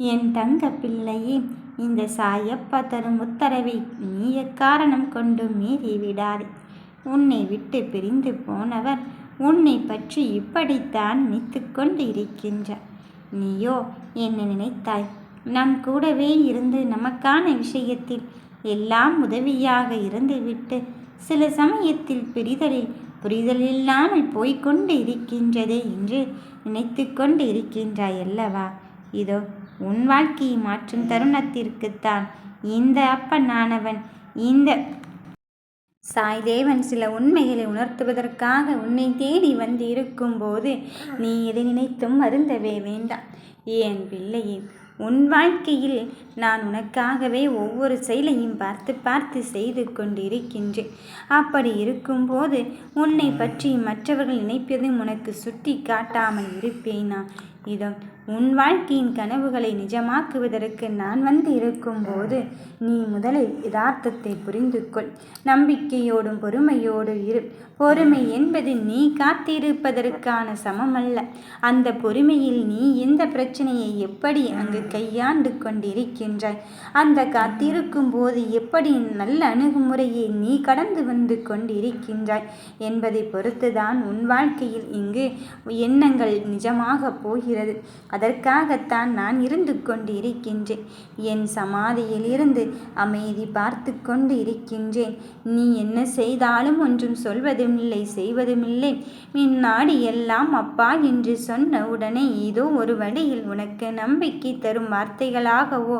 என் தங்க பிள்ளையே இந்த சாயப்பா தரும் உத்தரவை நீ எக்காரணம் கொண்டு மீறி விடாதே. உன்னை விட்டு பிரிந்து போனவர் உன்னை பற்றி இப்படித்தான் நினைத்து கொண்டு இருக்கின்றார் நீயோ என்ன நினைத்தாய்? நம் கூடவே இருந்து நமக்கான விஷயத்தில் எல்லாம் உதவியாக இருந்துவிட்டு சில சமயத்தில் பிரிதலில் புரிதல் இல்லாமல் போய்கொண்டு இருக்கின்றதே என்று நினைத்து கொண்டு இருக்கின்றாய் அல்லவா? இதோ உன் வாழ்க்கையை மாற்றும் தருணத்திற்குத்தான். இந்த அப்பனானவன் இந்த சாய்தேவன் சில உண்மைகளை உணர்த்துவதற்காக உன்னை தேடி வந்து இருக்கும்போது நீ எதை நினைத்தும் வருந்தவே வேண்டாம். ஏன் பிள்ளையே உன் வாழ்க்கையில் நான் உனக்காகவே ஒவ்வொரு செயலையும் பார்த்து பார்த்து செய்து கொண்டிருக்கின்றேன். அப்படி இருக்கும்போது உன்னை பற்றி மற்றவர்கள் நினைப்பதும் உனக்கு சுட்டி காட்டாமல் இருப்பேனா? இதோ உன் வாழ்க்கையின் கனவுகளை நிஜமாக்குவதற்கு நான் வந்து இருக்கும்போது நீ முதலில் யதார்த்தத்தை புரிந்து கொள் நம்பிக்கையோடும் பொறுமையோடு இரு. பொறுமை என்பது நீ காத்திருப்பதற்கான சமமல்ல. அந்த பொறுமையில் நீ இந்த பிரச்சனையை எப்படி அங்கு கையாண்டு கொண்டிருக்கின்றாய்? அந்த காத்திருக்கும் போது எப்படி நல்ல அணுகுமுறையை நீ கடந்து வந்து கொண்டிருக்கின்றாய்? என்பதை பொறுத்துதான் உன் வாழ்க்கையில் இங்கு எண்ணங்கள் நிஜமாக போகிறது. அதற்காகத்தான் நான் இருந்து கொண்டு இருக்கின்றேன் என் சமாதியில் இருந்து அமைதி பார்த்து கொண்டு இருக்கின்றேன். நீ என்ன செய்தாலும் ஒன்றும் சொல்வதும் இல்லை செய்வதுமில்லை மின்னாடி எல்லாம் அப்பா என்று சொன்ன உடனே ஏதோ ஒரு வழியில் உனக்கு நம்பிக்கை தரும் வார்த்தைகளாகவோ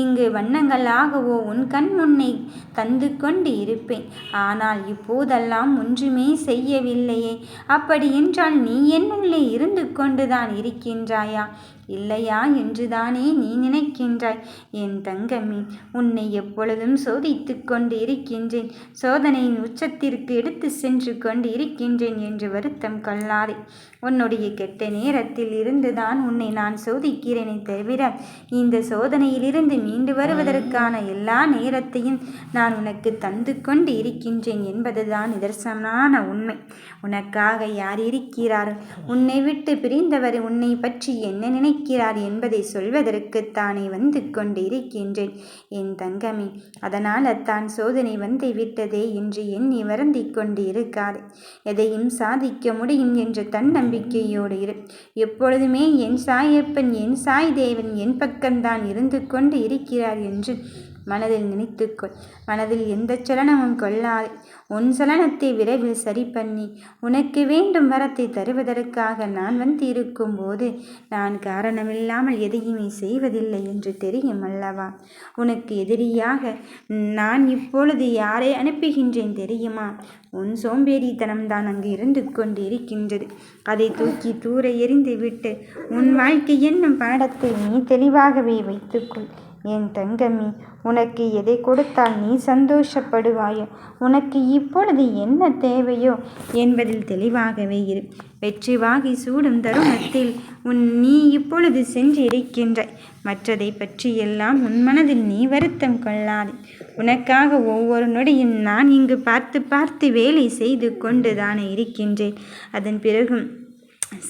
இங்கு வண்ணங்களாகவோ உன் கண் முன்னே தந்து கொண்டு இருப்பேன். ஆனால் இப்போதெல்லாம் ஒன்றுமே செய்யவில்லையே. அப்படி என்றால் நீ என்னுள்ளே இருந்து கொண்டுதான் இருக்கின்றாயா இல்லையா என்றுதானே நீ நினைக்கின்றாய்? என் தங்கமே உன்னை எப்பொழுதும் சோதித்து கொண்டு இருக்கின்றேன் சோதனையின் உச்சத்திற்கு எடுத்து சென்று கொண்டு இருக்கின்றேன் என்று வருத்தம் கொள்ளாதே. உன்னுடைய கெட்ட நேரத்தில் இருந்துதான் உன்னை நான் சோதிக்கிறேனே தவிர இந்த சோதனையிலிருந்து மீண்டு வருவதற்கான எல்லா நேரத்தையும் நான் உனக்கு தந்து கொண்டு இருக்கின்றேன் என்பதுதான் நிதர்சனமான உண்மை. உனக்காக யார் இருக்கிறார் உன்னை விட்டு பிரிந்தவர் உன்னை பற்றி என்ன நினைக்கிறார் என்பதை சொல்வதற்குத்தானே வந்து கொண்டு இருக்கின்றேன் என் தங்கமே அதனால் தான் சோதனை வந்து விட்டதே என்று எண்ணி வருந்திக் கொண்டிருக்காது. எதையும் சாதிக்க முடியும் என்ற தன்னம்பிக்கையோடு இரு. எப்பொழுதுமே என் சாயப்பன் என் சாய் தேவன் என் பக்கம்தான் இருந்து கொண்டு இருக்கிறார் என்று மனதில் நினைத்துக்கொள். மனதில் எந்த சலனமும் கொள்ளாதே. உன் சலனத்தை விரைவில் சரி பண்ணி உனக்கு வேண்டும் வரத்தை தருவதற்காக நான் வந்து இருக்கும்போது நான் காரணமில்லாமல் எதையுமே செய்வதில்லை என்று தெரியும் அல்லவா? உனக்கு எதிரியாக நான் இப்பொழுது யாரை அனுப்புகின்றேன் தெரியுமா? உன் சோம்பேறித்தனம்தான் அங்கு இருந்து கொண்டு இருக்கின்றது அதை தூக்கி தூர எறிந்து விட்டு உன் வாழ்க்கை என்னும் பாடத்தை நீ தெளிவாகவே வைத்துக்கொள். என் தங்கமி உனக்கு எதை கொடுத்தால் நீ சந்தோஷப்படுவாயோ? உனக்கு இப்பொழுது என்ன தேவையோ? என்பதில் தெளிவாகவே இரு. வெற்றி வாகி சூடும் தருணத்தில் உன் நீ இப்பொழுது சென்று இருக்கின்றாய் மற்றதை பற்றியெல்லாம் உன் மனதில் நீ வருத்தம் கொள்ளாதே. உனக்காக ஒவ்வொரு நொடியும் நான் இங்கு பார்த்து பார்த்து வேலை செய்து கொண்டு தானே இருக்கின்றேன். அதன் பிறகும்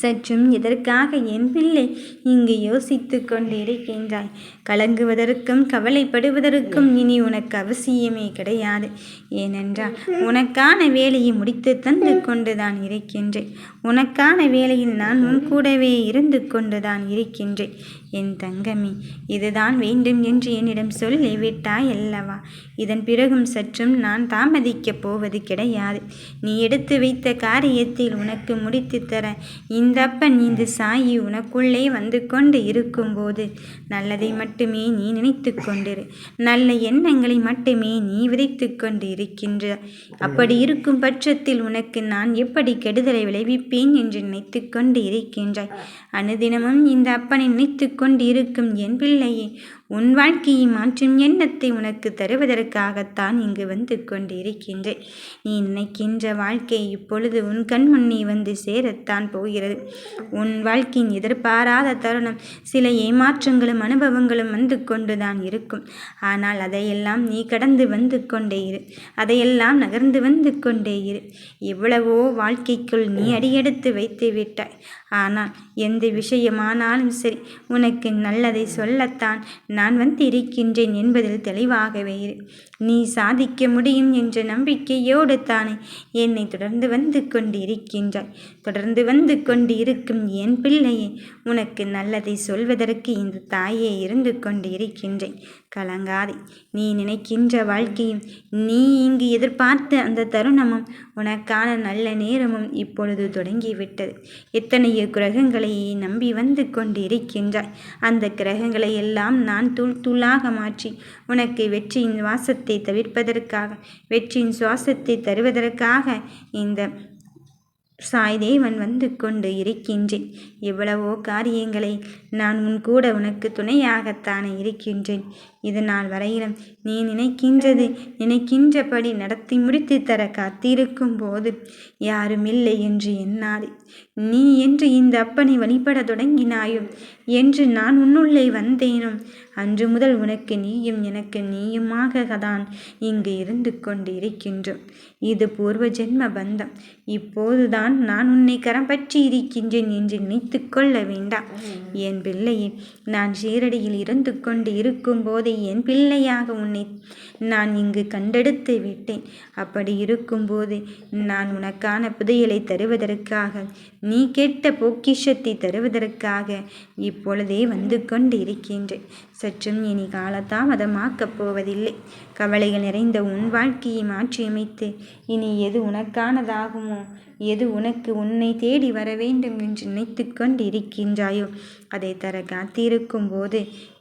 சற்றும் எதற்காக என் பிள்ளை இங்கு யோசித்து கொண்டிருக்கின்றாய் கலங்குவதற்கும் கவலைப்படுவதற்கும் இனி உனக்கு அவசியமே கிடையாது. ஏனென்றால் உனக்கான வேலையை முடித்து தந்து கொண்டுதான் இருக்கின்றேன். உனக்கான வேலையில் நான் உன் கூடவே இருந்து கொண்டுதான் இருக்கின்றேன். என் தங்கமி இதுதான் வேண்டும் என்று என்னிடம் சொல்லிவிட்டாய் அல்லவா? இதன் பிறகும் சற்றும் நான் தாமதிக்கப் போவது கிடையாது. நீ எடுத்து வைத்த காரியத்தில் உனக்கு முடித்து தர இந்த அப்பன் இந்த சாயி உனக்குள்ளே வந்து கொண்டு இருக்கும்போது நல்லதை மட்டுமே நீ நினைத்து கொண்டிரு. நல்ல எண்ணங்களை மட்டுமே நீ விதைத்து கொண்டு இருக்கின்ற. அப்படி இருக்கும் பட்சத்தில் உனக்கு நான் எப்படி கெடுதலை விளைவிப்பேன் என்று நினைத்து கொண்டு இருக்கின்றாய். அனுதினமும் இந்த அப்பனை நினைத்து கொண்டிருக்கும் என் பிள்ளையே உன் வாழ்க்கையை மாற்றும் எண்ணத்தை உனக்கு தருவதற்காகத்தான் இங்கு வந்து கொண்டிருக்கின்றேன். நீ நினைக்கின்ற வாழ்க்கை இப்பொழுது உன் கண் முன்னே வந்து சேரத்தான் போகிறது. உன் வாழ்க்கையின் எதிர்பாராத தருணம் சில ஏமாற்றங்களும் அனுபவங்களும் வந்து கொண்டுதான் இருக்கும். ஆனால் அதையெல்லாம் நீ கடந்து வந்து கொண்டே இரு. அதையெல்லாம் நகர்ந்து வந்து கொண்டே இரு. எவ்வளவோ வாழ்க்கைக்குள் நீ அடியெடுத்து வைத்து விட்டாய். ஆனால் எந்த விஷயமானாலும் சரி உனக்கு நல்லதை சொல்லத்தான் நான் வந்து இருக்கின்றேன் என்பதில் தெளிவாகவே இரு. நீ சாதிக்க முடியும் என்ற நம்பிக்கையோடு தானே என்னை தொடர்ந்து வந்து கொண்டு இருக்கின்றாய் தொடர்ந்து வந்து கொண்டு இருக்கும் என் பிள்ளையே உனக்கு நல்லதை சொல்வதற்கு இந்த தாயே இருந்து கொண்டு இருக்கின்றேன் கலங்காதே நீ நினைக்கின்ற வாழ்க்கையும் நீ இங்கு எதிர்பார்த்த அந்த தருணமும் உனக்கான நல்ல நேரமும் இப்பொழுது தொடங்கிவிட்டது. எத்தனையோ கிரகங்களை நம்பி வந்து கொண்டு இருக்கின்றாய் அந்த கிரகங்களை எல்லாம் நான் தூள் தூளாக மாற்றி உனக்கு வெற்றியின் வாசத்தை சுவாசத்தை தவிர்ப்பதற்காக வெற்றியின் சுவாசத்தை தருவதற்காக இந்த சாய்தேவன் வந்து கொண்டு இருக்கின்றேன். எவ்வளவோ காரியங்களை நான் உன் கூட உனக்கு துணையாகத்தானே இருக்கின்றேன். இதனால் வரையிலும் நீ நினைக்கின்றது நினைக்கின்றபடி நடத்தி முடித்து தர காத்திருக்கும் போது யாரும் இல்லை என்று எண்ணாது நீ என்று இந்த அப்பனை வழிபட தொடங்கினாயும் என்று நான் உன்னுள்ளே வந்தேனும். அன்று முதல் உனக்கு நீயும் எனக்கு நீயுமாக தான் இங்கு இருந்து கொண்டு இருக்கின்றோம் இது பூர்வ ஜென்ம பந்தம் இப்போதுதான் நான் உன்னை கரம் பற்றி இருக்கின்றேன் என்று நினைத்து கொள்ள வேண்டாம். என் பிள்ளையே நான் சீரடியில் இருந்து கொண்டு இருக்கும் போதே என் பிள்ளையாக உன்னை நான் இங்கு கண்டெடுத்து விட்டேன். அப்படி இருக்கும்போது நான் உனக்கான புதையலை தருவதற்காக நீ கேட்ட பொக்கிஷத்தை தருவதற்காக இப்பொழுதே வந்து கொண்டு இருக்கின்றேன். சற்றும் இனி காலதாமதமாக்கப் போவதில்லை. கவலைகள் நிறைந்த உன் வாழ்க்கையை மாற்றியமைத்து இனி எது உனக்கானதாகுமோ எது உனக்கு உன்னை தேடி வர வேண்டும் என்று நினைத்து கொண்டு இருக்கின்றாயோ அதை தர காத்திருக்கும் போது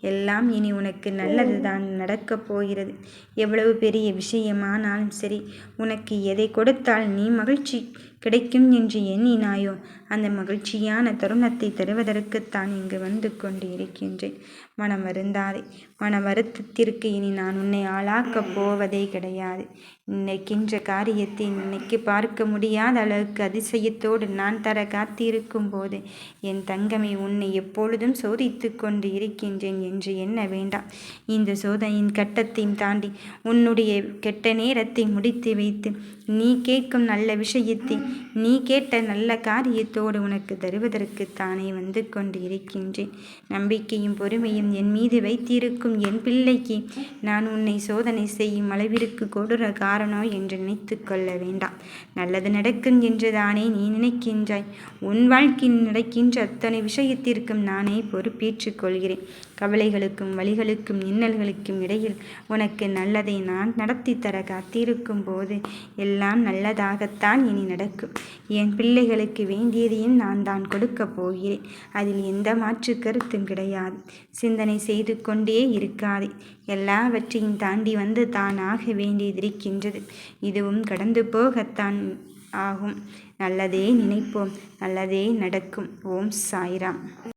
எல்லாம் இனி உனக்கு நல்லது தான் நடக்கப் போகிறது. எவ்வளவு பெரிய விஷயமானாலும் சரி உனக்கு எதை கொடுத்தால் நீ மகிழ்ச்சி கிடைக்கும் என்று எண்ணினாயோ? அந்த மகிழ்ச்சியான தருணத்தை தருவதற்குத்தான் இங்கு வந்து கொண்டு இருக்கின்றேன். மனம் வருந்தாதே. மன வருத்தத்திற்கு இனி நான் உன்னை ஆளாக்கப் போவதே கிடையாது. நினைக்கின்ற காரியத்தை நினைக்கு பார்க்க முடியாத அளவுக்கு அதிசயத்தோடு நான் தர காத்திருக்கும் போது என் தங்கமே உன்னை எப்பொழுதும் சோதித்து கொண்டு இருக்கின்றேன் என்று எண்ண வேண்டாம். இந்த சோதனையின் கட்டத்தையும் தாண்டி உன்னுடைய கெட்ட நேரத்தை முடித்து வைத்து நீ கேட்கும் நல்ல விஷயத்தை நீ கேட்ட நல்ல காரியத்தோடு உனக்கு தருவதற்கு தானே வந்து கொண்டு இருக்கின்றேன் நம்பிக்கையும் பொறுமையும் என் மீது வைத்திருக்கும் என் பிள்ளைக்கு நான் உன்னை சோதனை செய்யும் அளவிற்கு கொடூர காரணம் என்று நினைத்து கொள்ள வேண்டாம். நல்லது நடக்கும் என்று தானே நீ நினைக்கின்றாய். உன் வாழ்க்கையில் நடக்கின்ற அத்தனை விஷயத்திற்கும் நானே பொறுப்பேற்றுக் கொள்கிறேன். கவலைகளுக்கும் வழிகளுக்கும் இன்னல்களுக்கும் இடையில் உனக்கு நல்லதை நான் நடத்தி தர காத்திருக்கும் போது எல்லாம் நல்லதாகத்தான் இனி நடக்கும். என் பிள்ளைகளுக்கு வேண்டியதையும் நான் தான் கொடுக்கப் போகிறேன். அதில் எந்த மாற்று கருத்தும் கிடையாது. சிந்தனை செய்து கொண்டே இருக்காதே. எல்லாவற்றையும் தாண்டி வந்து தான் ஆக வேண்டியதிருக்கின்றது. இதுவும் கடந்து போகத்தான் ஆகும். நல்லதே நினைப்போம். நல்லதே நடக்கும். ஓம் சாய்ராம்.